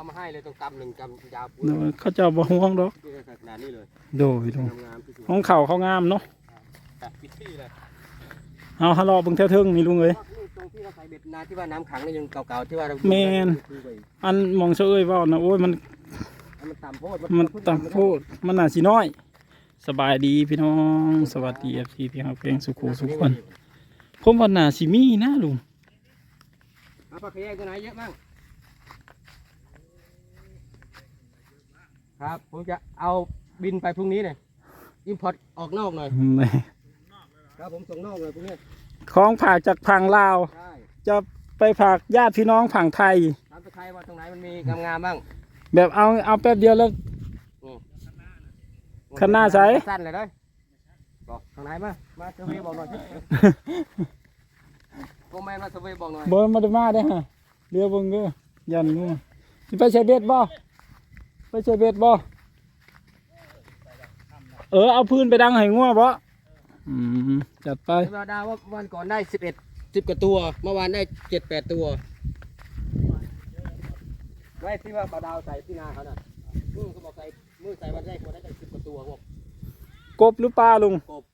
เอามาให้เลยตรงกำหนึ่งกำยาวปุ๊บโดยเขาเจ้าบ่ห่วงดอก นี่ขนาดนี้เลยโดยลุงงามๆที่สุดของเขาเขางามเนาะแต่พิธีเลยเอาฮะรอเบิ่งเท่าเทิงนี่ลุงเอ้ย นี่ตรงที่เราใส่เบ็ดนาที่ว่าน้ำขังนี่ยังเก่าๆที่ว่าเราแม่น อันมองเชเอ้ยเว่านะโอ้ยมันมันต่ำโพดมันต่ำโพดมันน่าสิน้อย สบายดีพี่น้อง สวัสดี FC พี่น้องเพลงสุขูสุขคนผมว่าน่าสิมีนะลุงเอาปลาเคียงตัวไหนเยอะบ้าง ครับ ผมจะเอาบินไปพรุ่งนี้เลยอิมพอร์ตออกนอกหน่อยแหม่ครับผมส่งนอกเลยพวกนี้ของผากจากพังลาว ใช่จะไปผากญาติพี่น้องฝั่งไทยถามตะไคร้ว่าตรงไหนมันมีงามๆบ้างแบบเอาเอาแป๊บเดียวแล้วข้างหน้าใส่สั้นเลยเลยบอกทางไหนมามาเซอร์เวย์บอกหน่อยสิโกแมนมาเซอร์เวย์บอกหน่อยบ่มาได้มาได้อฮะเดี๋ยวเบิ่งเด้อยันงูสิไปใช้เบ็ดบ่ ไปใช้เบ็ดบ่เออเอาพื้นไปดังให้งัวบ่อืมจัดไปเวลาดาวว่าวันก่อนได้สิบเอ็ดสิบกว่าตัว เมื่อวานได้เจ็ดแปดตัวไม่ที่ว่าปลาดาวใส่ที่นาเขาน่ะมือเขาบอกใส่มือใส่วันแรกคนได้สิบกว่าตัวเขาบอกกบหรือปลาลุงกบ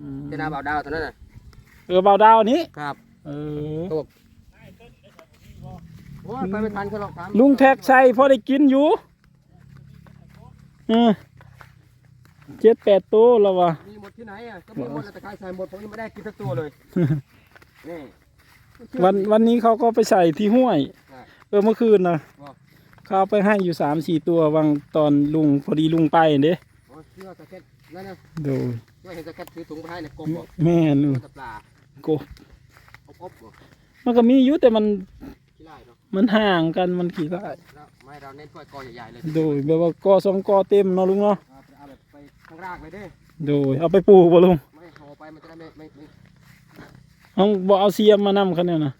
อืมที่นาบ่าวดาวเท่านั้นน่ะเออเบาดาวนี้ครับเออเขาบอกโอ้ยไปไม่ทันเขาหรอกถามลุงแท็กใส่พอได้กินอยู่ เออเจ็ดแปดตัวแล้ววะมีหมดที่ไหนอะก็มีหมดแล้วแต่ใครใส่หมดผมยังไม่ได้กินสักตัวเลยนี่วันวันนี้เขาก็ไปใส่ที่ห้วยอะเออเมื่อคืนนะว่าเขาเอาไปให้อยู่สามสี่ตัววางตอนลุงพอดีลุงไปเด้โอ้ยที่ว่าสเก็ตนั่นนะโดยที่ว่าเห็นสเก็ตถือถุงไปให้เนี่ยกบบอกแม่นกับปลากบอบอบบอกมันก็มีอยู่แต่มันขี้ไล่เนาะมันห่างกันมันกี่ได้แล้ว ไม่เราเน้นถ้วยกอใหญ่ๆเลยโดยแบบว่ากอสองกอเต็มเนาะลุงเนาะเอาไปเอาแบบไปข้างรากเลยเด้โดยเอาไปปลูกบ่ลุงไม่ห่อไปมันจะได้ไม่ไม่ไม่เอาบ่เอาเสียมมานำคันเนี่ยนะ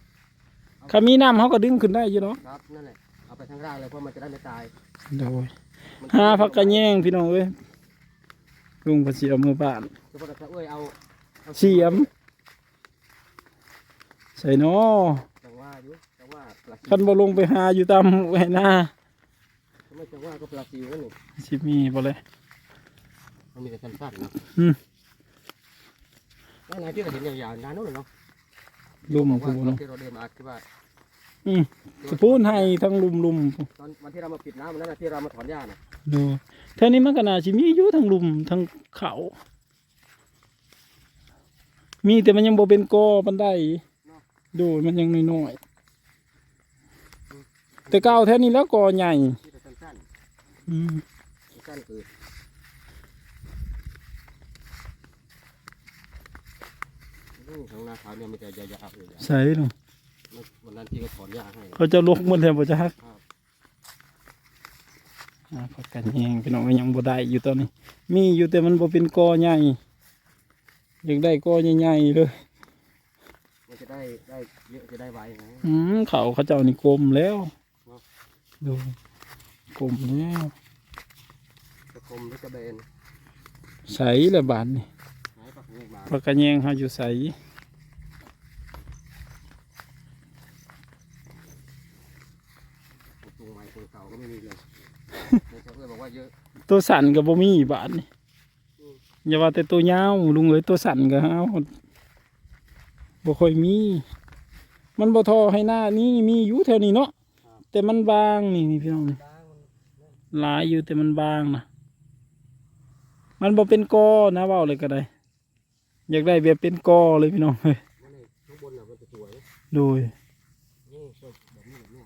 ถ้ามีน้ำเขาก็ดึงขึ้นได้อยู่เนาะครับนั่นแหละเอาไปข้างรากเลยเพราะมันจะได้ไม่ตายโดยมันหาผักกระแยงพี่น้องเอ้ยลุงก็สิเอามือบ้านจะบอกจะเอ้ยเอาอาเสียมใส่เนาะจังว่าอยู่จังว่าปลาซิ คันบ่ลงไปหาอยู่ตามไว้หน้าไม่จังว่าก็ปลาซิวนั่นนี่สิมีบ่เลยมันมีแต่สั้นๆเนาะอืมแล้วไหนที่เราเห็นยาวๆนานนู้นเลยเนาะลุมบอกกูว่าเนาะที่เราเดินมาที่ว่าอืมสปูนให้ทั้งลุมลุมตอนวันที่เรามาปิดน้ำวันนั้นนะที่เรามาถอนหญ้าน่ะดูเท่านี้มันก็น่าสิมีอยู่ทั้งลุมทั้งเขามีแต่มันยังบ่เป็นกอปานใดดูมันยังน้อยๆ แต่เก่าแท้นี้แล้วกอใหญ่ที่แต่สั้นอืมๆสั้นคือนี่ของนาขาวเนี่ยมันจะยาวๆเลยใส่ลงวันนั้นที่เขาถอนหญ้าให้เขาจะลกหมดแล้วบ่จักครับอ่าพักกันแยงพี่น้องก็ยังบ่ได้อยู่ตอนนี้ มีอยู่แต่มันบ่เป็นกอใหญ่อยากได้กอใหญ่ๆเลย มันจะได้ได้เยอะจะได้ไวนะอืมเขาเขาเจ้านี่กลมแล้วเนาะ ดูกลมแล้วจะคมหรือจะเบนใสละบาดนี่ไหนปักเงกมาพักกันแยงเฮาอยู่ใสปรุงใหม่ปรุงเก่าก็ไม่มีเลยในชาวเพื่อนบอกว่าเยอะตัวสั่นก็บ่มีบาดนี่อืมอย่าว่าแต่ตัวยาวลุงเอ้ยตัวสั่นก็เฮาบ่ค่อยมี มันบ่ทอให้หน้านี่มีอยู่แถวนี้เนาะ แต่มันบางนี่นี่พี่น้องนี่บ้างมันหลายอยู่แต่มันบางนะมันบ่เป็นกอนะเว้าเลยก็ได้ อยากได้แบบเป็นกอเลยพี่น้องเฮ้ยนั่นเองข้างบนน่ะมันจะสวยโดยนี่ต้นแบบนี้แบบนี้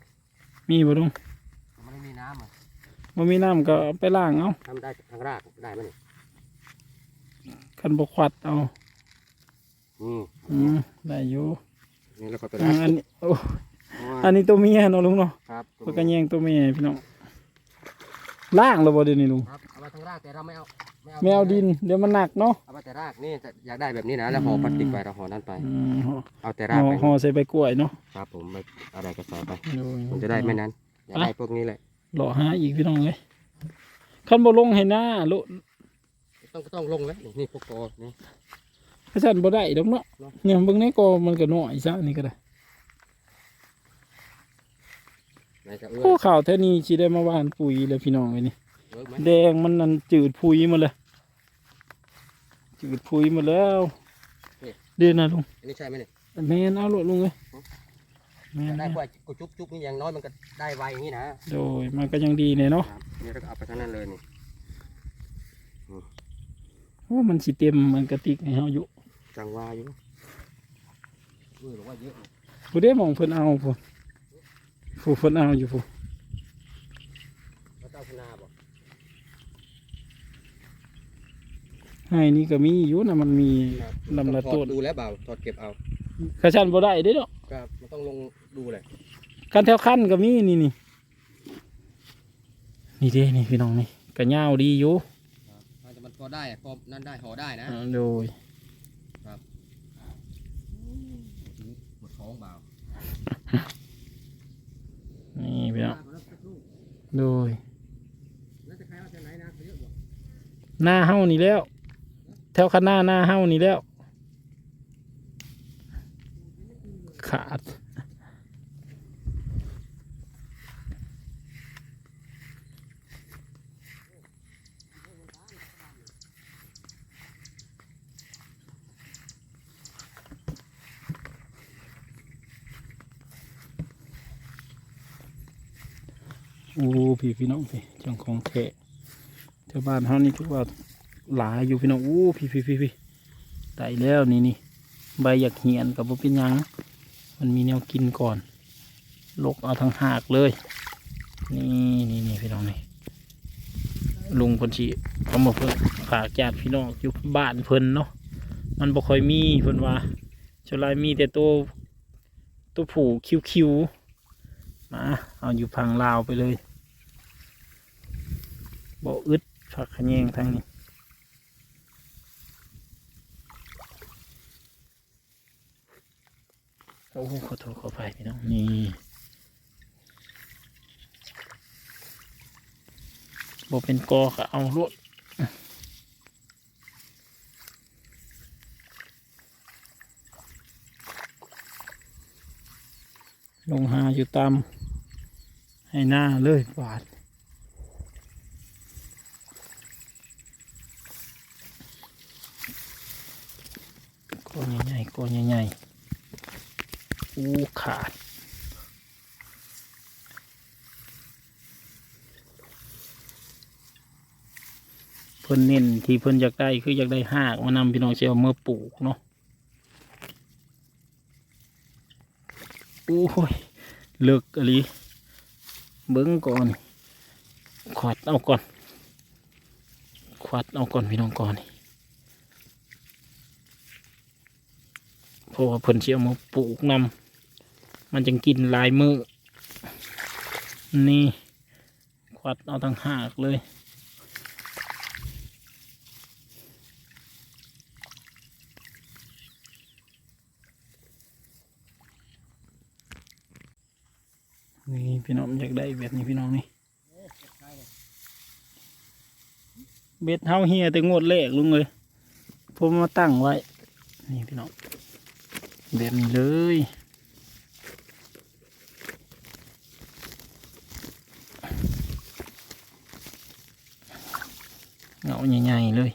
มีบ่ลุงมันไม่มีน้ำอะบ่มีน้ำก็เอาไปล้างเอาทำได้ทางรากได้ไหมนี่คันบ่ควัดเอาอืมอืมได้อยู่นี่แล้วก็ไปอ่ารากอันนี้โอ้เพราะว่า อันนี้ตัวเมียเนาะลุงเนาะครับปากกระแยงตัวเมียพี่น้องล้างแล้วบ่เดี๋ยวนี้ลุงครับเอามาทางรากแต่เราไม่เอาไม่เอาดินเดี๋ยวมันหนักเนาะเอามาแต่รากนี่จะอยากได้แบบนี้นะแล้วห่อพลาสติกไปเราห่อนั้นไปอืมห่อเอาแต่รากห่อไปห่อใส่ใบกล้วยเนาะครับผมไปอะไรก็ใส่ไปโดยมันจะได้ไม่นั้นอยากได้พวกนี้แหละหล่อหาอีกพี่น้องเอ้ยคันบ่ลงให้หน้าโลต้องต้องลงแล้วนี่พวกกอนี่พระจันบ่ได้ดอกเนาะเนาะเนี่ยเบิ่งในกอมันก็น้อยซะนี่ก็ได้ น ไหนจะเอื้อ โอ้ข่าวแท่นี้สิได้มาหว่านปุ๋ยเลยพี่น้องไอ้นี่เวิร์กไหมแดงมันนั่นจืดพุยหมาเลยจืดพุยหมาแล้วเดี๋ยวนะลุงอันนี้ใช่ไหมเนี่ยแมนเอาโลดลุงเลยแมนได้กว่ากูจุ๊บจุ๊บนี่อย่างน้อยมันก็ได้ไวอย่างนี้นะโดยมันก็ยังดีเนี่ยเนาะครับนี่เราก็เอาไปทั้งนั้นเลยนี่โอ้มันสิเต็มมันกระติกให้เฮาอยู่จังว่าอยู่เออหรือว่าเยอะนะผู้ได้มองเพิ่นเอาผู้ผู้ เพิ่นเอาอยู่ผู้แล้วเจ้าพนาบอกให้นี่ก็มีอยู่นะมันมีลำละถอต้ดนดูแล้วเปล่าถอดเก็บเอากระชันบ่ได้เด้เนาะครับมันต้องลงดูเลยกันแถวคันก็มีนี่นี่นี่เด้นี่พี่น้องนี่ก็ยาวดีอยู่อาจจะมันพอได้พอนั่นได้ห่อได้นะอ่าโดยหมดท้องเปล่า นี่พี่น้องโดยแล้วจะใครเอาจากไหนนะเยอะบ่หน้าเฮานี่แล้ว แถวข้างหน้าหน้าเฮานี่แล้ว ขาด โอ้ พี่พี่น้องพี่เจังของแขกแถวบ้านเฮานี่ถือว่าหลายอยู่พี่น้องโอ้พี่พี่พี่พี่ได้แล้วนี่นี่ใบอยากเหียนกับบ่เป็นยังมันมีแนวกินก่อน ลกเอาทางหากเลย นี่นี่นี่พี่น้องนี่ลุงเพิ่นสิเอามาเพิ่นฝากญาติพี่น้องอยู่บ้านเพิ่นเนาะมันบ่ค่อยมีเพิ่นว่าชลายมีแต่ตัวตัวผูคิวๆมาเอาอยู่พังลาวไปเลย อึดผักขะแยงทางนี้โอ้ขอโทษขออภัยพี่น้องนี่บ่เป็นกอก็เอาลวดลงหาอยู่ตามให้หน้าเลยบาด ใหญ่ๆกอนใหญ่ๆอู้ขาดเพิ่นเน้นที่เพิ่นอยากได้คืออยากได้หากมานำพี่น้องเชียวเมื่อปลูกเนาะโอ้ยเลิกอะลีเบิ้งก่อนขวัดเอาก่อนขวัดเอาก่อนพี่น้องก่อนเราะว่าเพิ่นเชี่ยวมาปลูกนำมันจึงกินลายมือนี่ควัดเอาทั้งหากเลยนี่พี่น้องอยากได้แบบนี้พี่น้องนี่เบ็ดเฮาเฮียแต่งวดแรกลุงเลยผมมาตั้งไว้ นี่พี่น้อง แบบนี้เลยเงาใหญ่ๆเลย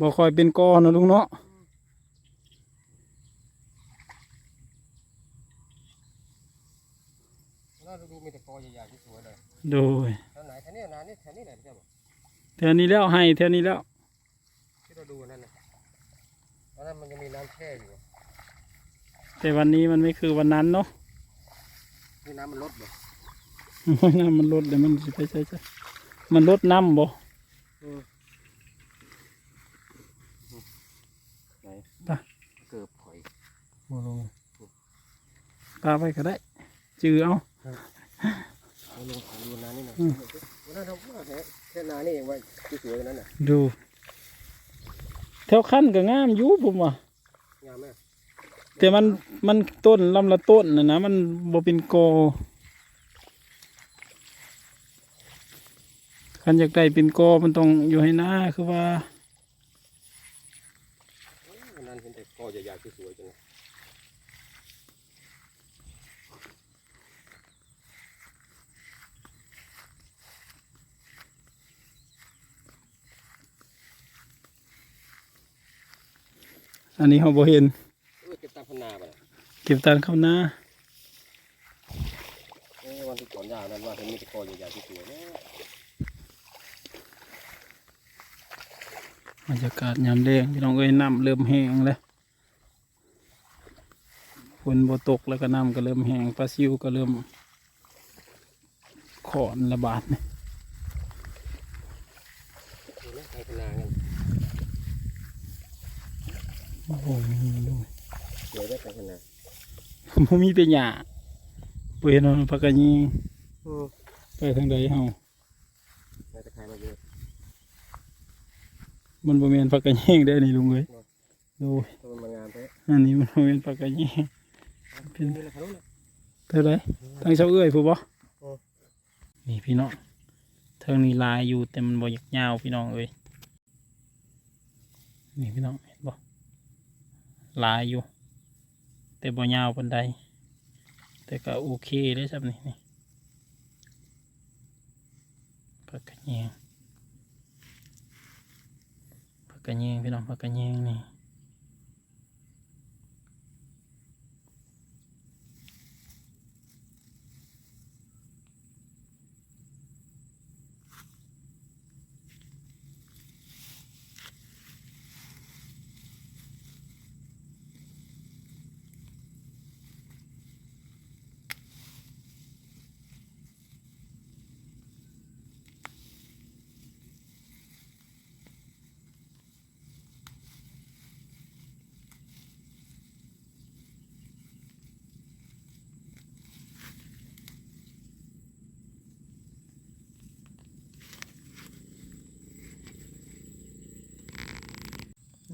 บ่คอยเป็นกอเนาะลุงเนาะน่าจะดูมีแต่กอใหญ่ๆที่สวยเลยโดยแถวไหนแถวนี้นะนี่แถวนี้ไหนไม่ใช่บ่แถวนี้แล้วให้แถวนี้แล้วที่เราดูนั่นนะตอนนั้นมันยังมีน้ำแช่อยู่แต่วันนี้มันไม่คือวันนั้นเนาะนี่น้ำมันลดบ่โอ้ยน้ำมันลดเลยมันสิไปใช่ใช่มันลดน้ำบ่ โอ้ลงปลาไปก็ได้ จือเอาเอาลงขอดูนานี่หน่อยอืมวันนั้นเราว่าแค่แค่นานี่เองว่าสวยๆนั้นน่ะดูแถวขั้นก็งามอยู่ผมว่างามไหมแต่มันมันต้นลำละต้นนะนะมันบ่เป็นกอคันอยากได้เป็นกอมันต้องอยู่ให้หน้าคือว่าวันนั้นเห็นแต่กอใหญ่ๆสวยๆจัง อันนี้เขาบ่เห็นเออเก็บตามพนาไปเลยเก็บตานเข้าหน้าเออวันที่ก่อนยาวนั้นว่าเห็นมีแต่กอใหญ่ๆสวยๆเนี่ยบรรยากาศยามแดงพี่น้องเอ้ยน้ำเริ่มแห้งแล้วฝนบ่ตกแล้วก็น้ำก็เริ่มแห้งปลาซิวก็เริ่มขอนระบาดเนี่ย เห็นไหมตามพนากัน โอ้โหมีด้วยสวยได้ตามพนาผมมีแต่หญ้าเปลี่ยนเอาพักกันยีอืมไปทางใดเฮาน่าจะขายมาเยอะมันบ่แม่นพักกันยีได้อนี่ลุงเอ้ยดูตัวมันงามไปอันนี้มันบ่แม่นพักกันยีเป็นนี่แหละครับนู้นน่ะเท่าไรทางเช้าเอ้ยผู้บ่โอ้นี่พี่น้องเทิงนี้ลายอยู่แต่มันบ่อยากยาวพี่น้องเอ้ยนี่พี่น้องเห็นบ่ หลายอยู่ แต่บ่ยาวปันใดแต่ก็โอเคเลยสับนี่นี่ผักกระเยงผักกระเยงพี่น้องผักกระเยงนี่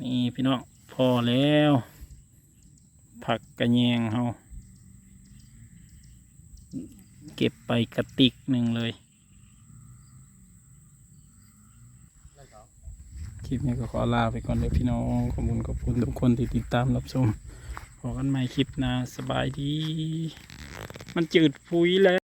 นี่พี่น้องพอแล้ว ผักกระเยงเฮาเก็บไปกระติกหนึ่งเลย คลิปนี้ก็ขอลาไปก่อนเลยพี่น้อง ขอบคุณขอบคุณทุกคนที่ติดตามรับชมพอกันใหม่คลิปหน้าสบายดี มันจืดพุยแล้ว